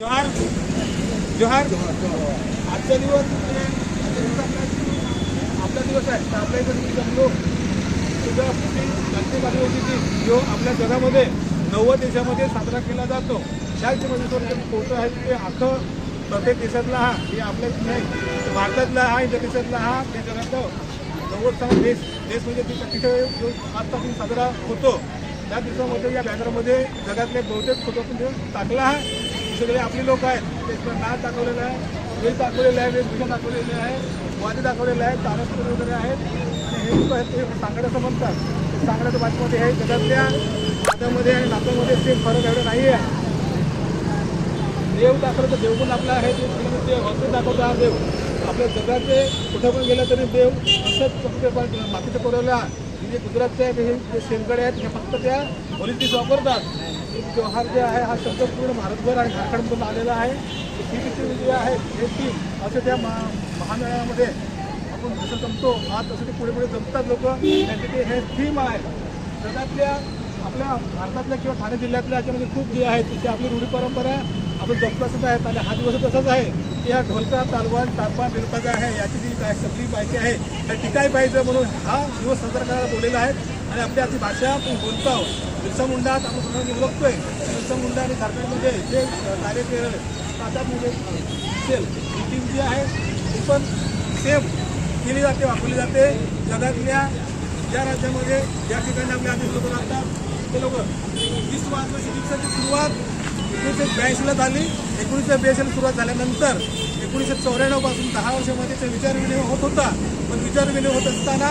जोहार जोहार. आजचा दिवस म्हणजे आपला दिवस आहे. तर आपल्या इथं तुम्ही जमलो. सुद्धा क्रांती आदिवासी दिन जो आपल्या जगामध्ये नव्वद देशामध्ये साजरा केला जातो त्या याच्यामध्ये तो फोटो आहे ते अख्खं प्रत्येक देशातला हा हे आपल्या नाही. भारतातला हा इंडिया देशातला हा त्या जगातला नव्वदचा देश देश म्हणजे ती- तिथे जो आजपासून साजरा होतो. त्या दिवसामध्ये या बॅनरमध्ये जगातले बहुतेक फोटो आपण टाकला आहे. सगळे आपले लोक आहेत. त्याचं नाच दाखवलेलं आहे वेळ दाखवलेलं आहे वेशभूषा दाखवलेले आहे वादी दाखवलेले आहे तारस्कर वगैरे आहेत. आणि हे लोक आहेत ते सांगड्याचं म्हणतात. ते सांगड्याच्या बाजूमध्ये हे जगातल्या नात्यामध्ये आणि नात्यामध्ये सेम फरक एवढं नाही आहे देव दाखवलं तर देव पण आपला आहे ते म्हणजे देव हॉस्पिटल दाखवतो हा देव. आपल्या जगाचे कुठं पण गेलं तरी देव असंच फक्त पण म्हणजे जे गुजरातचे आहेत हे जे आहेत हे फक्त त्या पॉलिटिक्स वापरतात. व्यवहार जे आहे हा शब्द पूर्ण भारतभर आणि झारखंडमधून आलेला आहे. ही टीम म्हणजे जे आहे हे टीम असं त्या महा महामेळामध्ये आपण जसं जमतो आज तसं ते पुढे पुढे जमतात लोक त्यांचे ते हे थीम आहे. जगातल्या आपल्या भारतातल्या किंवा ठाणे जिल्ह्यातल्या याच्यामध्ये खूप जे आहेत तिथे आपली रूढी परंपरा आपण जपत आहेत आणि हा दिवस तसाच आहे. या ढोलका तालवान तापा बिलपाचा आहे याची जी काय सगळी माहिती आहे त्या टिकाय पाहिजे म्हणून हा दिवस साजरा करायला बोललेला आहे आणि आपली ती भाषा आपण बोलतो आहोत. बिरसा मुंडा आपण सगळं ओळखतोय बिरसा मुंडा आणि झारखंडमध्ये जे कार्य केलं आता म्हणजे सेल ही टीम जी आहे ती पण सेम केली जाते वापरली जाते. जगातल्या ज्या राज्यामध्ये ज्या ठिकाणी आपले आधी लोक राहतात ते लोक वीस वाजता शिक्षणाची सुरुवात एकोणीसशे ब्याऐंशीला झाली. एकोणीसशे ब्याऐंशीला सुरुवात झाल्यानंतर एकोणीसशे चौऱ्याण्णवपासून दहा वर्षामध्ये ते विचारविनिमय होत होता. पण विचारविनिमय होत असताना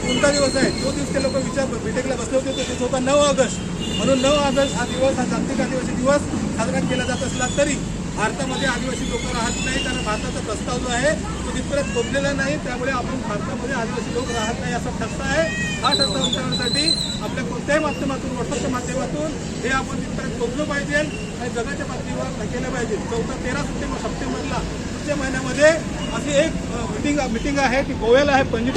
कोणता दिवस आहे? तो दिवस ते लोक विचार बैठकीला बसले होते. तो दिवस होता नऊ ऑगस्ट. म्हणून नऊ ऑगस्ट हा दिवस हा जागतिक आदिवासी दिवस साजरा केला जात असला तरी भारतामध्ये आदिवासी लोक राहत नाही कारण भारताचा प्रस्ताव जो आहे तो तिथपर्यंत पोचलेला नाही. त्यामुळे आपण भारतामध्ये आदिवासी लोक राहत नाही असा ठसा आहे. हा ठसा उतरवण्यासाठी आपल्या कोणत्याही माध्यमातून व्हॉट्सअपच्या माध्यमातून हे आपण तिथपर्यंत पोचलो पाहिजे आणि जगाच्या पातळीवर केलं पाहिजे. चौदा तेरा सप्टेंबर सप्टेंबरला पुढच्या महिन्यामध्ये अशी एक मिटिंग मिटिंग आहे ती गोव्याला आहे पंजी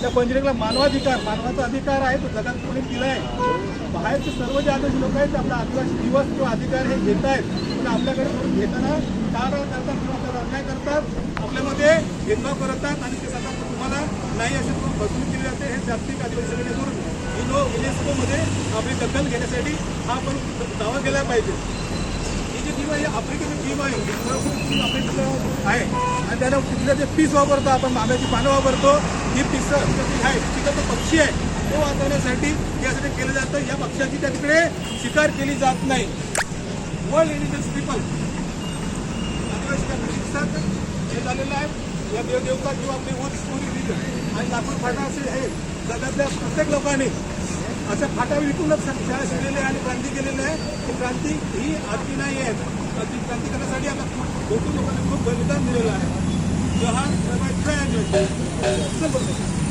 त्या पंजी मानवाधिकार मानवाचा अधिकार आहे तो जगात कोणी दिला आहे बाहेरचे सर्व जे आदिवासी लोक आहेत ते आपला आदिवासी दिवस किंवा अधिकार हे घेत आहेत पण आपल्याकडे करून घेताना टाळा करतात किंवा आपल्याला अन्याय करतात आपल्यामध्ये भेदभाव करतात आणि ते सांगतात तुम्हाला नाही असे तुम्हाला फसवणूक केली जाते हे जागतिक आदिवासी संघटनेकडून युनो युनेस्कोमध्ये आपली दखल घेण्यासाठी हा आपण दावा केला पाहिजे. ही जी टीम आहे आफ्रिकेची टीम आहे टीम आफ्रिकेचं आहे. आणि त्याला तिथलं जे पीस वापरतो आपण आंब्याची पानं वापरतो ही पीस आहे तिथं तो पक्षी आहे. तो वाचवण्यासाठी यासाठी केलं जातं. या पक्षाची त्या तिकडे शिकार केली जात नाही. वर्ल्ड इंडिजिनस पीपल आदिवासी हे झालेलं आहे. या देवदेवता किंवा आपली ऊस पुरी आणि लाकूड फाटा असे आहे जगातल्या प्रत्येक लोकांनी अशा फाटा विकूनच शाळा शिकलेले आणि क्रांती केलेली आहे. ती क्रांती ही आजची नाही आहे. ती क्रांती करण्यासाठी आता भरपूर लोकांनी खूप बलिदान दिलेलं आहे. जो हा बोलतो